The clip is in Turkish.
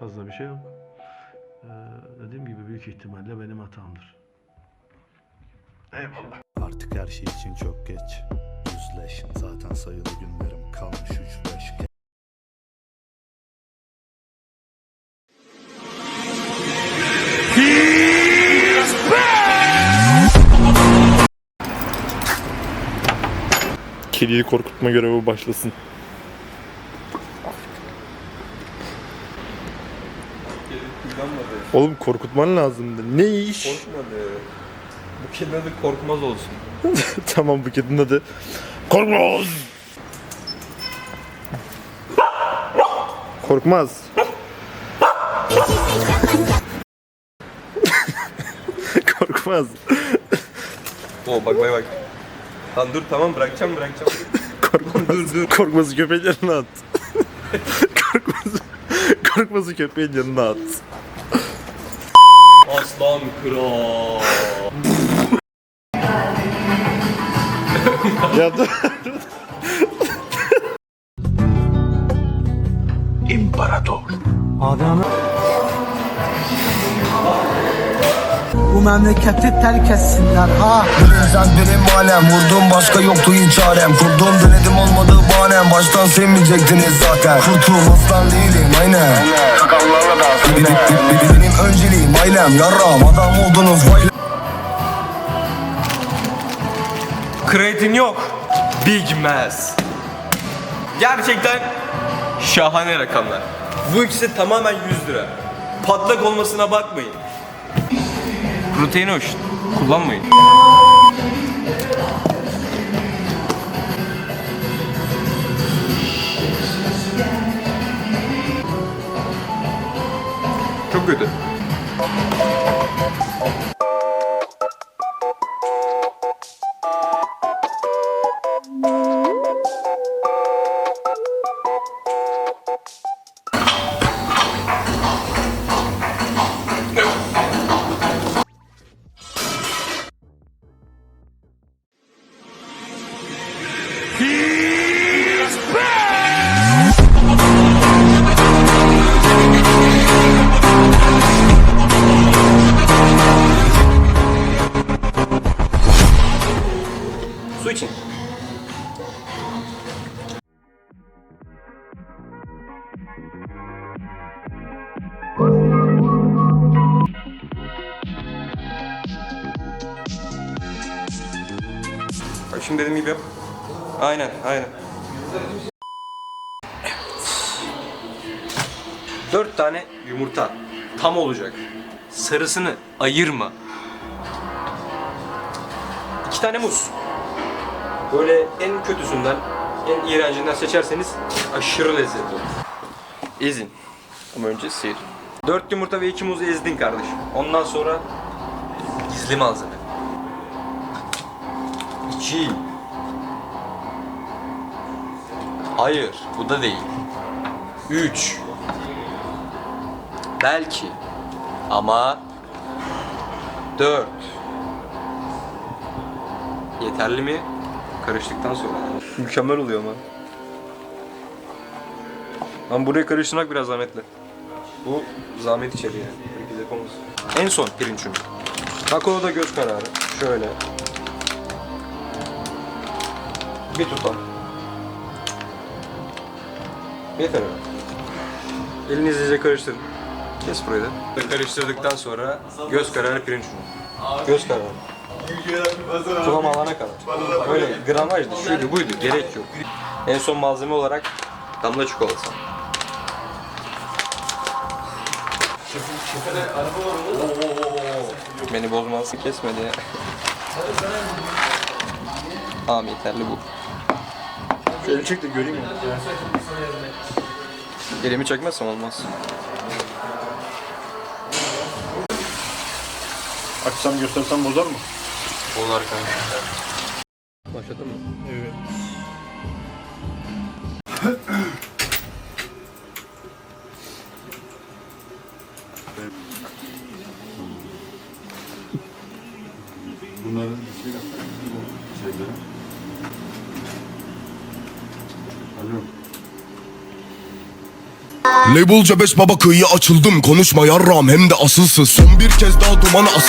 fazla bir şey yok. Ee, dediğim gibi büyük ihtimalle benim hatamdır. Eyvallah. Artık her şey için çok geç. Yüzleş. Zaten sayılı günlerim kalmış 3-5. Kediyi korkutma görevi başlasın. Oğlum korkutman lazımdı. Ne iş? Korkmadı. Bu kedinin adı korkmaz olsun. tamam bu kedinin adı. Korkmaz. Korkmaz. Korkmaz. Oo bak bak bak. Lan dur tamam bırakacağım bırakacağım. Korkmaz. dur dur. Korkmazı köpeğin yanına at. Korkmazı, korkmazı köpeğin yanına at. Aslan kral. Ya dur. Bu memleketi terk etsinler ha. Sen benim alem Vurdum başka yoktu hiç çarem Kurdum denedim olmadı bahanem Baştan sevmeyecektiniz zaten Kurtul aslan değilim aynen Sakallarla da benim, benim, benim önceliğim ailem Yarram adam oldunuz vay Kreatin yok. Big Mass. Gerçekten şahane rakamlar. Bu ikisi tamamen 100 lira. Patlak olmasına bakmayın. Protein hoş. Kullanmayın. İçin. Bak şimdi dediğim gibi yap. Aynen, aynen. Dört tane yumurta. Tam olacak. Sarısını ayırma. İki tane muz. Böyle en kötüsünden, en iğrencinden seçerseniz aşırı lezzetli olur. Ezin. Ama önce sıyır. Dört yumurta ve iki muzu ezdin kardeşim. Ondan sonra gizli malzeme. İki. Hayır, bu da değil. Üç. Belki. Ama dört. Yeterli mi? Karıştıktan sonra. Mükemmel oluyor ama. Ama buraya karıştırmak biraz zahmetli. Bu zahmet içeriyor yani. Herkes yapamaz. En son pirinç unu. Kakao da göz kararı. Şöyle. Bir tutam. Yeter. Elinizi iyice karıştırın. Kes burayı da. Karıştırdıktan sonra göz kararı pirinç unu. Göz kararı. Kıvam alana kadar. Böyle gramajdı, şuydu buydu, gerek yok. En son malzeme olarak damla çikolata. Beni bozmaz, kesmedi. Tamam yeterli bu. Şöyle çek de göreyim onu. Elimi çekmezsem olmaz. Açsam göstersem bozar mı? Olur kanka. Başladın mı? Evet. Bunların şeyleri. Alo. Label C5 baba kıyıya açıldım Konuşma yarram hem de asılsız Son bir kez daha dumana as